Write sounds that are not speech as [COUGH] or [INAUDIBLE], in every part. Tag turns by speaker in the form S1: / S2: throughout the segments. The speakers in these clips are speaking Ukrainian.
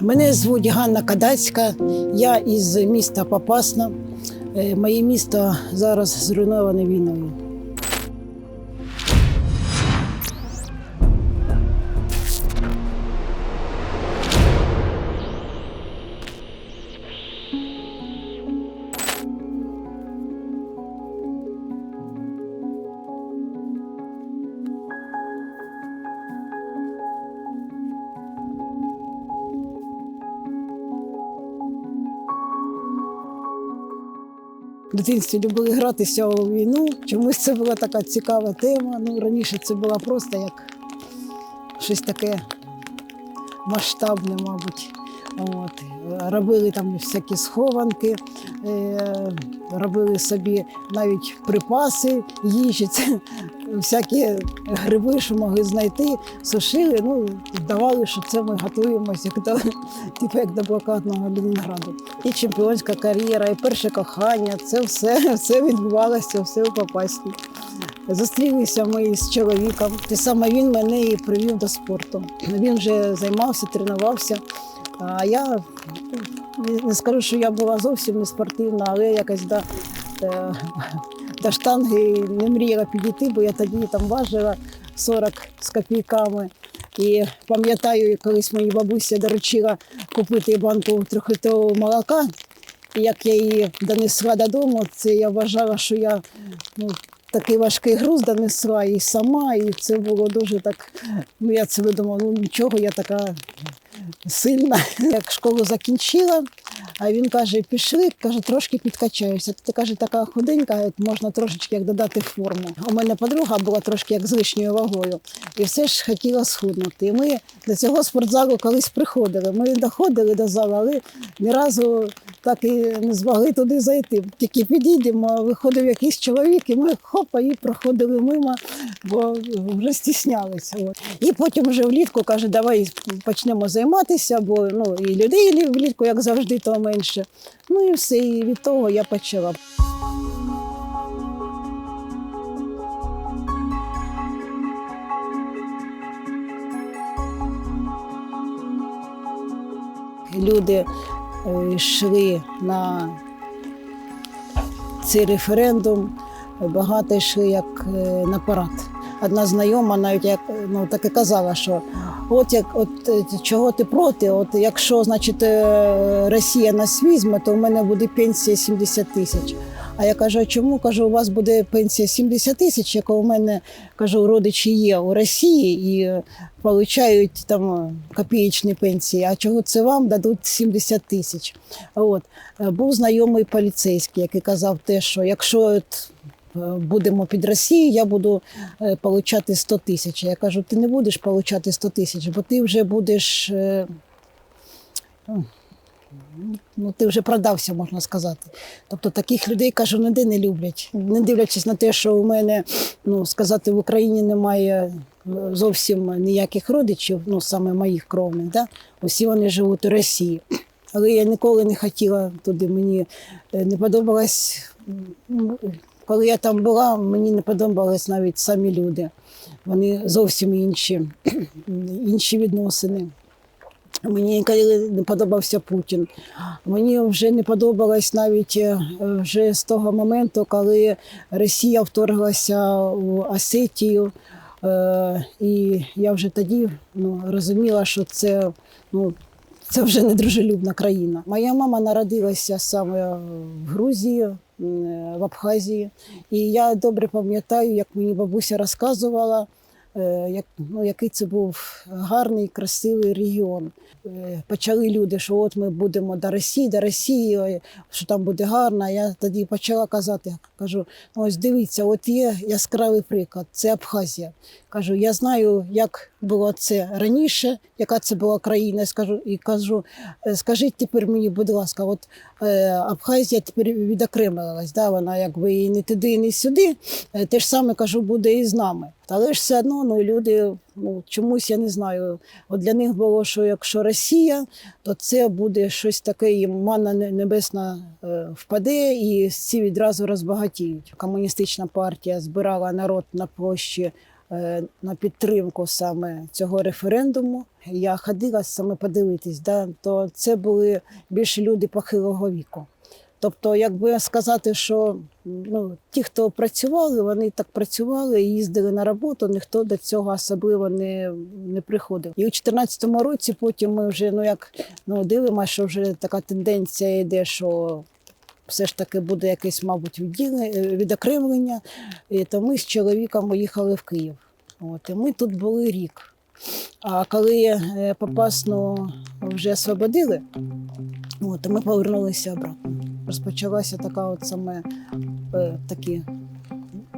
S1: Мене звуть Ганна Кадацька, я із міста Попасна. Е, Моє місто зараз зруйноване війною. В дитинстві любили гратися у війну. Чомусь це була така цікава тема. Ну, раніше це була просто як щось таке масштабне, мабуть. От. Робили там всякі схованки, е, робили собі навіть припаси їжі, це всякі гриби, що могли знайти, сушили, ну, вдавали, що це ми готуємося як до, типу, як до блокадного Ленінграду. І чемпіонська кар'єра, і перше кохання це все, все відбувалося, все у Попасні. Зустрілися ми з чоловіком. Те саме він мене і привів до спорту. Він вже займався, тренувався. А я не- скажу, що я була зовсім не спортивна, але якось до, е, до штанги не мріяла підійти, бо я тоді там важила 40 з копійками. І пам'ятаю, колись мені бабуся доручила купити банку трьохлітрового молока. І як я її донесла додому, це я вважала, що я ну, такий важкий груз донесла і сама, і це було дуже так. Ну я це видумала, ну нічого, я така сильна. [LAUGHS] Як школу закінчила, а він каже: пішли, каже, трошки підкачаюся. Ти каже, така худенька, можна трошечки як додати форму. У мене подруга була трошки як з лишньою вагою, і все ж хотіла схуднути. І ми до цього спортзалу колись приходили. Ми доходили до залу, але ні разу так і не змогли туди зайти. Тільки підійдемо, виходив якийсь чоловік, і ми хопа і проходили мимо, бо вже стіснялися. І потім вже влітку каже, давай почнемо займатися, бо ну, і людей влітку, як завжди, то менше. Ну і все. І від того я почала. Люди йшли на цей референдум, багато йшли як е, на парад. Одна знайома навіть як ну так і казала, що от як от е, чого ти проти? От якщо значить е, Росія нас візьме, то в мене буде пенсія 70 тисяч. А я кажу, а чому? Кажу, у вас буде пенсія 70 тисяч, яка у мене кажу, родичі є у Росії і е, получають там е, копієчні пенсії. А чого це вам дадуть 70 тисяч? От Е, був знайомий поліцейський, який казав те, що якщо от, будемо під Росією, я буду получати 100 тисяч. Я кажу, ти не будеш получати 100 тисяч, бо ти вже будеш. Ну, ти вже продався, можна сказати. Тобто таких людей, кажу, ніде не люблять. Не дивлячись на те, що у мене, ну, сказати, в Україні немає е, зовсім ніяких родичів, ну, саме моїх кровних. Да? Усі вони живуть у Росії. Але я ніколи не хотіла туди. Мені е, не подобалось. Коли я там була, мені не подобались навіть самі люди. Вони зовсім інші, [CLEARS THROAT] інші відносини. Мені ніколи не подобався Путін. Мені вже не подобалось навіть е, вже з того моменту, коли Росія вторглася у Осетію. Е, І я вже тоді ну, розуміла, що це, ну, це вже не дружелюбна країна. Моя мама народилася саме в Грузії, в Абхазії. І я добре пам'ятаю, як мені бабуся розказувала, е, як, ну, який це був гарний, красивий регіон. Е, Почали люди, що от ми будемо до Росії, до Росії, що там буде гарно. Я тоді почала казати, кажу, ну ось дивіться, от є яскравий приклад, це Абхазія. Кажу, я знаю, як було це раніше, яка це була країна. Скажу і кажу, «Е, скажіть тепер мені, будь ласка, от е, Абхазія тепер відокремилась, да, вона якби і не туди, і не сюди. Е, Те ж саме кажу, буде і з нами. Але ж все одно ну, люди ну, чомусь я не знаю. От для них було, що якщо Росія, то це буде щось таке, їм манна небесна е, впаде, і всі відразу розбагатіють. Комуністична партія збирала народ на площі на підтримку саме цього референдуму. Я ходила саме подивитись, да, то це були більше люди похилого віку. Тобто, якби сказати, що ну, ті, хто працювали, вони так працювали і їздили на роботу, ніхто до цього особливо не, не приходив. І у 2014 році потім ми вже ну як ну, дивимося, що вже така тенденція йде, що все ж таки буде якесь, мабуть, відділення, відокремлення. І то ми з чоловіком поїхали в Київ. От, і ми тут були рік. А коли попасно Попасну вже освободили, от, ми повернулися обратно. Розпочалася така от саме е, такі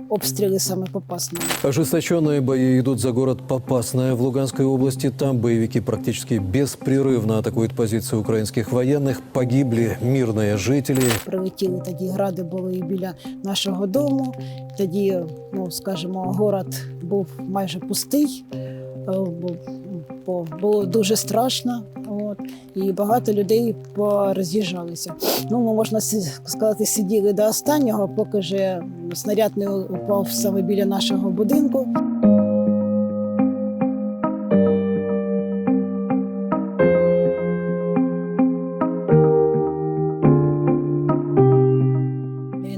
S1: обстріли саме Попасної.
S2: Ожесточенные бои идут за город Попасная в Луганской области. Там боевики практически беспрерывно атакуют позиции украинских военных. Погибли мирные жители.
S1: Прилетіли тоді гради були і біля нашого дому. Тоді, ну скажімо, город був майже пустий. Бо Було дуже страшно, от, і багато людей пороз'їжджалися. Ну, можна сказати, сиділи до останнього, поки вже снаряд не упав саме біля нашого будинку.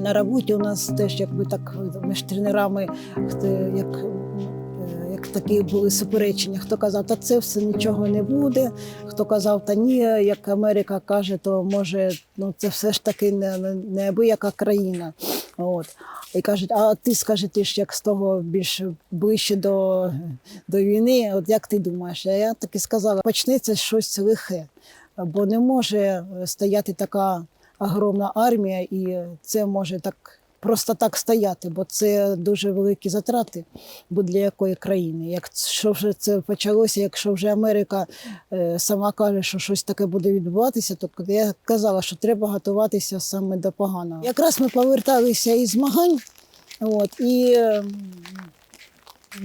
S1: На роботі у нас теж якби так між тренерами, хто е, як такі були суперечення. Хто казав, та це все нічого не буде. Хто казав, та ні, як Америка каже, то може ну це все ж таки не, не, неабияка країна. От. І кажуть, а ти скажи, ти ж як з того більш ближче до, до війни, от як ти думаєш? А я таки сказала, почнеться щось лихе, бо не може стояти така огромна армія, і це може так просто так стояти, бо це дуже великі затрати будь-для якої країни. Якщо вже це почалося, якщо вже Америка е, сама каже, що щось таке буде відбуватися, то я казала, що треба готуватися саме до поганого. Якраз ми поверталися із змагань, от і.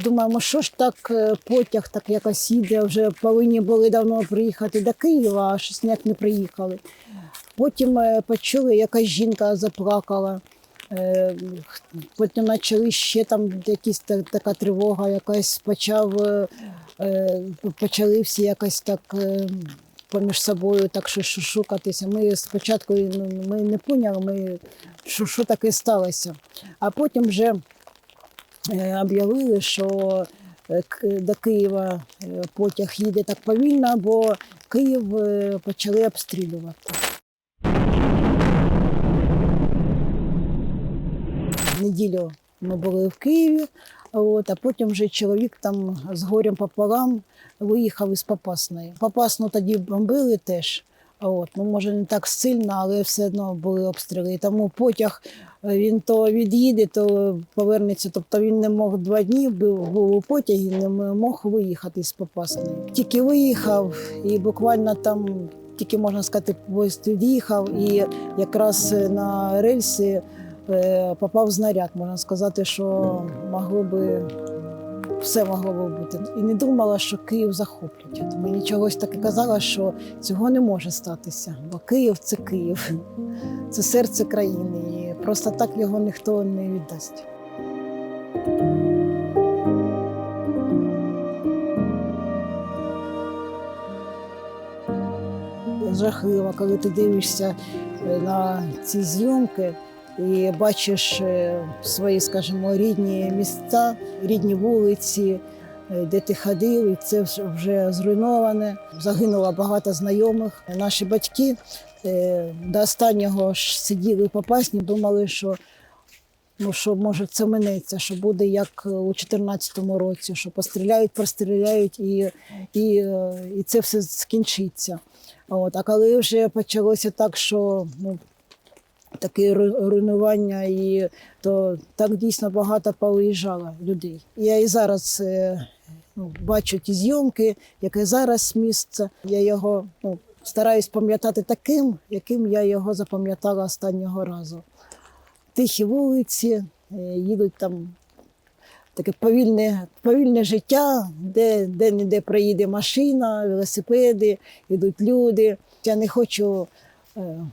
S1: Думаємо, що ж так е, потяг так якось їде, вже повинні були давно приїхати до Києва, а щось ніяк не приїхали. Потім е, почули, якась жінка заплакала. Е, Потім почали ще там якісь та- така тривога, якась почав, е, е, почали всі якось так поміж собою так шукатися. Ми спочатку ну, ми не поняли, ми, що, що таке сталося. А потім вже об'явили, що до Києва потяг їде так повільно, бо Київ почали обстрілювати. Неділю ми були в Києві, от, а потім вже чоловік там з горем пополам виїхав із Попасної. Попасну тоді бомбили теж. От, ну, може, не так сильно, але все одно були обстріли. І тому потяг е, він то від'їде, то повернеться. Тобто він не мог два дні був, у потягі, не мог виїхати з Попасної. Тільки виїхав, і буквально там, тільки можна сказати, поїзд від'їхав, і якраз е, на рельси попав знаряд. Можна сказати, що могло би. Все могло би бути. І не думала, що Київ захоплять. От Мені чогось таке казала, що цього не може статися, бо Київ це Київ, це серце країни, і просто так його ніхто не віддасть. Жахливо, коли ти дивишся е, на ці зйомки і бачиш е, свої, скажімо, рідні місця, рідні вулиці, е, де ти ходив, і це вже- зруйноване. Загинуло багато знайомих. Наші батьки е, до останнього ж сиділи по пасні, думали, що. Ну, що може це минеться, що буде як у 2014 році, що постріляють, простріляють і, і, і це все скінчиться. От. А коли вже почалося так, що ну, таке руйнування, і то так дійсно багато повиїжджало людей. Я і зараз е, ну, бачу ті зйомки, яке зараз місце. Я його ну, стараюсь пам'ятати таким, яким я його запам'ятала останнього разу. Тихі вулиці, е, їдуть там таке повільне, повільне життя, де, де ніде проїде машина, велосипеди, йдуть люди. Я не хочу е,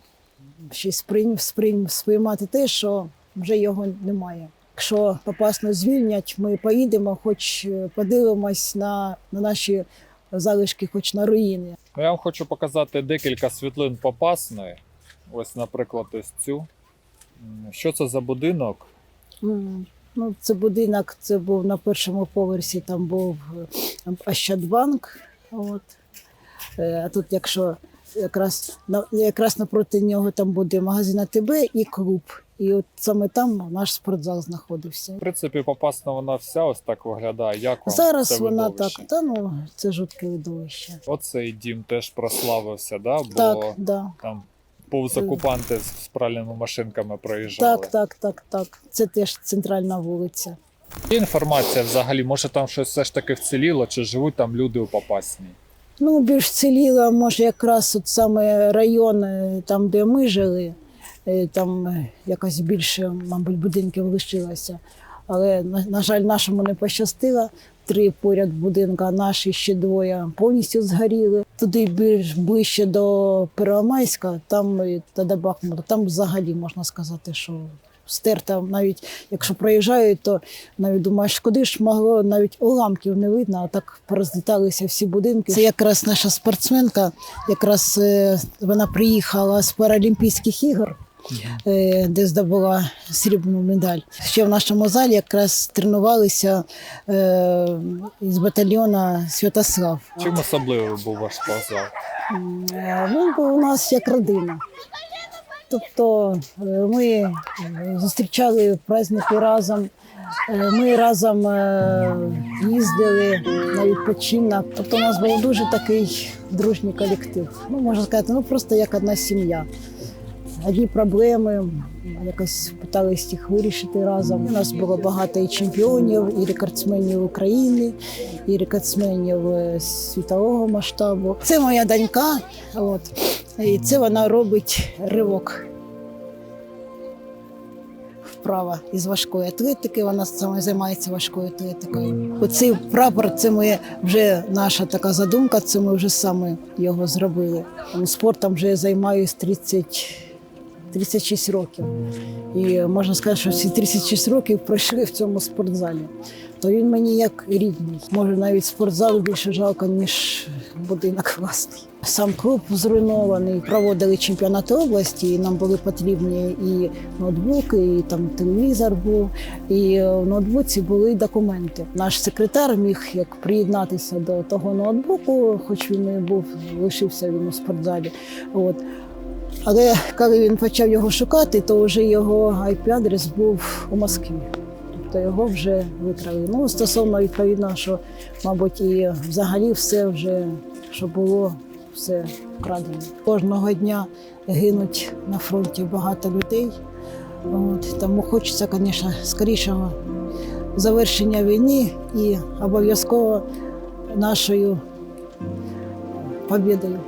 S1: щось сприйм, сприйм, сприймати те, що вже його немає. Якщо попасно звільнять, ми поїдемо, хоч е, подивимось на, на наші залишки, хоч на руїни.
S3: Ну, я вам хочу показати декілька світлин Попасної. Ось, наприклад, ось цю. Що це за будинок?
S1: М, Ну, це будинок, це був на першому поверсі, там був е, Ощадбанк. От. Е, А тут, якщо якраз, на- якраз напроти нього там буде магазин АТБ і клуб. І от саме там наш спортзал знаходився.
S3: В принципі, Попасна вона вся ось так виглядає. Як вам
S1: Зараз
S3: це
S1: вона так, та ну це жутке видовище.
S3: Оцей дім теж прославився, да? бо
S1: Так, да.
S3: там повз окупанти з з пральними машинками проїжджали.
S1: так, так, так, так. Це теж центральна вулиця.
S3: Є інформація взагалі, може там щось все ж таки вціліло, чи живуть там люди у Попасній?
S1: Ну, більш ціліла, може, якраз от саме район, е, там, де ми жили, е, там е, якось більше, мабуть, будинків лишилося. Але, на, на жаль, нашому не пощастило. Три поряд будинка, наші ще двоє повністю згоріли. Туди більш ближче до Первомайська, там та до Бахмута, там взагалі можна сказати, що стерта, навіть якщо проїжджають, то навіть думаєш, куди ж могло навіть уламків не видно, а так порозліталися всі будинки. Це якраз наша спортсменка, якраз е, вона приїхала з Паралімпійських ігор. е, Де здобула срібну медаль. Ще в нашому залі якраз тренувалися е, із батальйону Святослав.
S3: Чим особливий був ваш
S1: е, Він був у нас як родина. Тобто е, ми е, зустрічали праздники разом, е, ми разом їздили на відпочинок. Тобто у нас був дуже такий дружній колектив. Ну, можна сказати, ну просто як одна сім'я. Одні проблеми якось питалися їх вирішити разом. У нас було багато і чемпіонів, і рекордсменів України, і рекордсменів світового масштабу. Це моя донька, от, і це вона робить ривок. Вправа із важкої атлетики. Вона саме займається важкою атлетикою. Оцей прапор це ми вже наша така задумка. Це ми вже саме його зробили. Спортом вже займаюся 30 36 років. І можна сказати, що всі 36 років пройшли в цьому спортзалі. То він мені як рідний. Може, навіть спортзал більше жалко, ніж будинок власний. Сам клуб зруйнований. Проводили чемпіонати області, і нам були потрібні і ноутбуки, і там телевізор був, і в ноутбуці були документи. Наш секретар міг як приєднатися до того ноутбуку, хоч він і був лишився він у спортзалі. От. Але коли він почав його шукати, то вже його IP-адрес був у Москві. Тобто його вже викрали. Ну, стосовно відповідно, що, мабуть, і взагалі все вже, що було, все вкрадено. Кожного дня гинуть на фронті багато людей. От, тому хочеться, звісно, скорішого завершення війни і обов'язково нашою побідою.